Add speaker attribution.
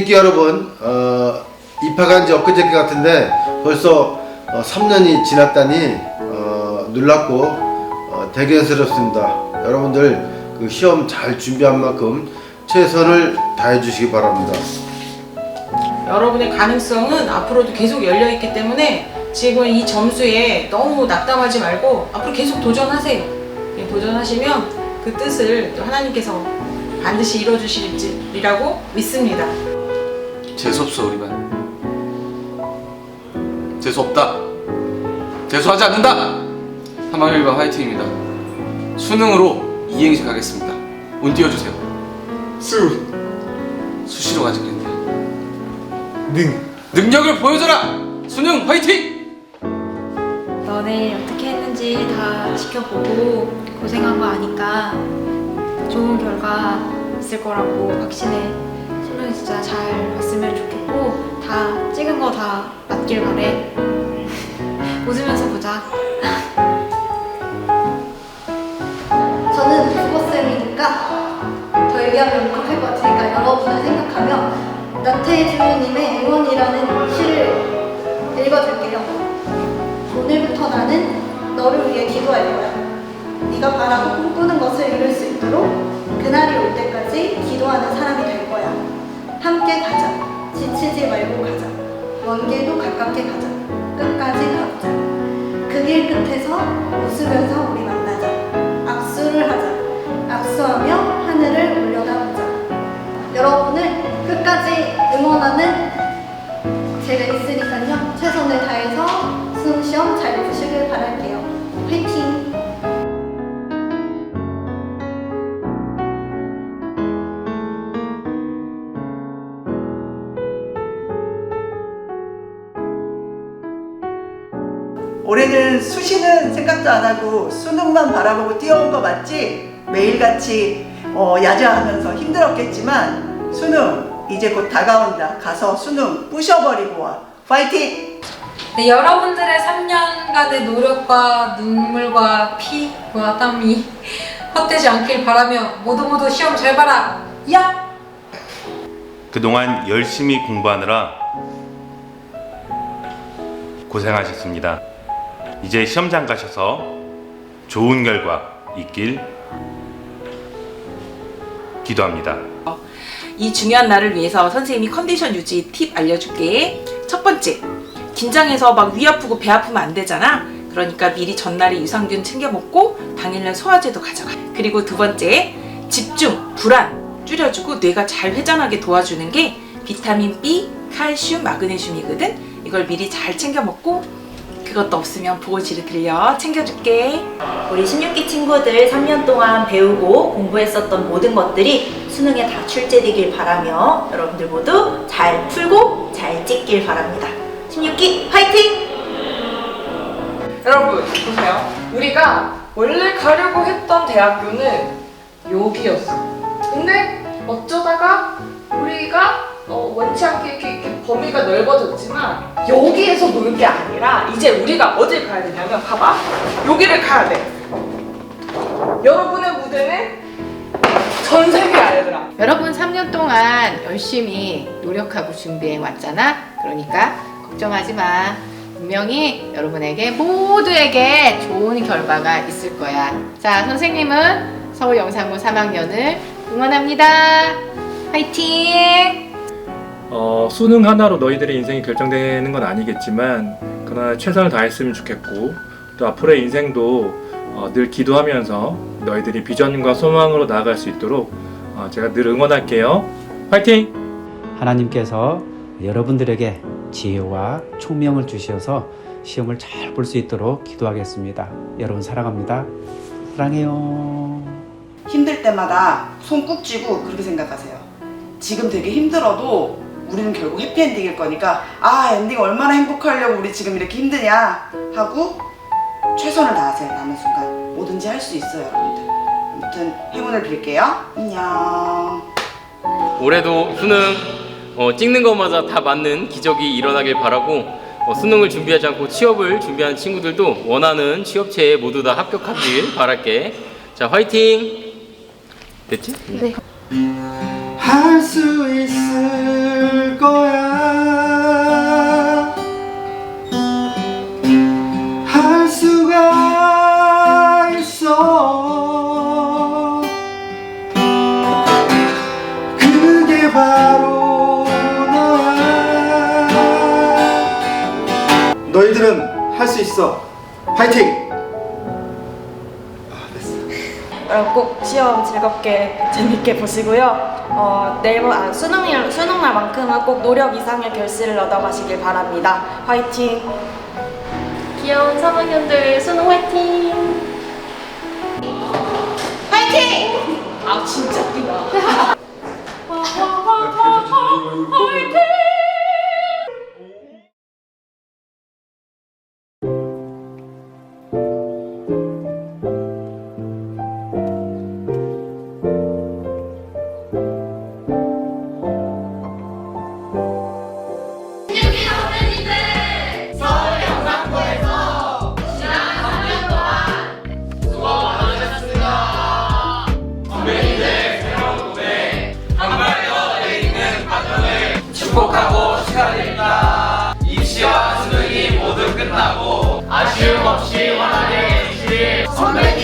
Speaker 1: 16기 여러분, 어, 입학한 지 엊그저께 같은데 벌써 어, 3년이 지났다니 어, 놀랍고 어, 대견스럽습니다. 여러분들 그 시험 잘 준비한 만큼 최선을 다해 주시기 바랍니다.
Speaker 2: 여러분의 가능성은 앞으로도 계속 열려 있기 때문에 지금 이 점수에 너무 낙담하지 말고 앞으로 계속 도전하세요. 예, 도전하시면 그 뜻을 또 하나님께서 반드시 이루어 주시리라고 믿습니다.
Speaker 3: 재수없어 우리 반. 재수없다. 재수하지 않는다. 3학년 1반 화이팅입니다. 수능으로 이행시 가겠습니다. 운 띄워주세요. 수. 수시로 가지 그랬네. 능. 능력을 보여줘라! 수능 화이팅!
Speaker 4: 너네 어떻게 했는지 다 지켜보고 고생한 거 아니까 좋은 결과 있을 거라고 확신해. 수능 진짜 잘 좋겠고 다 찍은 거 다 맞길 바래. 웃으면서 보자.
Speaker 5: 저는 국어쌤이니까 더 얘기하면 울컥할 것 같으니까 여러분을 생각하며 나태의 주호님의 응원이라는 시를 읽어줄게요. 오늘부터 나는 너를 위해 기도할 거야. 네가 바라고 꿈꾸는 것을 이룰 수 있도록 그날이 올 때까지 먼 길도 가깝게 가자. 끝까지 가보자. 그 길 끝에서 웃으면서 우리 만나
Speaker 6: 올해는 수시는 생각도 안 하고 수능만 바라보고 뛰어온 거 맞지? 매일같이 어, 야자하면서 힘들었겠지만 수능 이제 곧 다가온다. 가서 수능 부셔버리고 와. 파이팅!
Speaker 7: 네, 여러분들의 3년간의 노력과 눈물과 피와 땀이 헛되지 않길 바라며 모두 모두 시험 잘 봐라. 야!
Speaker 8: 그동안 열심히 공부하느라 고생하셨습니다. 이제 시험장 가셔서 좋은 결과 있길 기도합니다.
Speaker 2: 이 중요한 날을 위해서 선생님이 컨디션 유지 팁 알려줄게. 첫 번째, 긴장해서 막 위 아프고 배 아프면 안 되잖아. 그러니까 미리 전날에 유산균 챙겨 먹고 당일날 소화제도 가져가. 그리고 두 번째, 집중, 불안 줄여주고 뇌가 잘 회전하게 도와주는 게 비타민 B, 칼슘, 마그네슘이거든. 이걸 미리 잘 챙겨 먹고 그것도 없으면 보호지를 들려 챙겨줄게.
Speaker 9: 우리 16기 친구들 3년 동안 배우고 공부했었던 모든 것들이 수능에 다 출제되길 바라며 여러분들 모두 잘 풀고 잘 찍길 바랍니다. 16기 화이팅!
Speaker 10: 여러분 보세요. 우리가 원래 가려고 했던 대학교는 여기였어. 근데 어쩌다가 우리가 어, 원치 않게 이렇게 범위가 넓어졌지만 여기에서 놀 게 아니라 이제 우리가 어딜 가야 되냐면 봐봐. 여기를 가야 돼. 여러분의 무대는 전 세계야 얘들아.
Speaker 11: 여러분 3년 동안 열심히 노력하고 준비해 왔잖아. 그러니까 걱정하지 마. 분명히 여러분에게 모두에게 좋은 결과가 있을 거야. 자, 선생님은 서울 영상고 3학년을 응원합니다. 화이팅!
Speaker 12: 어, 수능 하나로 너희들의 인생이 결정되는 건 아니겠지만 그러나 최선을 다했으면 좋겠고 또 앞으로의 인생도 어, 늘 기도하면서 너희들이 비전과 소망으로 나아갈 수 있도록 어, 제가 늘 응원할게요. 화이팅!
Speaker 13: 하나님께서 여러분들에게 지혜와 총명을 주셔서 시험을 잘 볼 수 있도록 기도하겠습니다. 여러분 사랑합니다. 사랑해요.
Speaker 6: 힘들 때마다 손 꾹 쥐고 그렇게 생각하세요. 지금 되게 힘들어도 우리는 결국 해피엔딩일 거니까 아 엔딩 얼마나 행복하려고 우리 지금 이렇게 힘드냐? 하고 최선을 다하세요 남은 순간. 뭐든지 할 수 있어요 여러분들. 아무튼 행운을 빌게요. 안녕.
Speaker 3: 올해도 수능 어, 찍는 것마다 다 맞는 기적이 일어나길 바라고 어, 수능을 준비하지 않고 취업을 준비하는 친구들도 원하는 취업체에 모두 다 합격하길 바랄게. 자 화이팅! 됐지?
Speaker 4: 네.
Speaker 1: 할 수 있을 거야. 할 수가 있어. 그게 바로 너야. 너희들은 할 수 있어. 파이팅!
Speaker 14: 여러분 꼭 시험 즐겁게 재밌게 보시고요. 어, 내일 아, 수능날 수능 날만큼은 꼭 노력 이상의 결실을 얻어가시길 바랍니다. 화이팅!
Speaker 15: 귀여운 3학년들 수능 화이팅!
Speaker 14: 화이팅!
Speaker 11: 아 진짜 웃기다.
Speaker 16: 축복하 수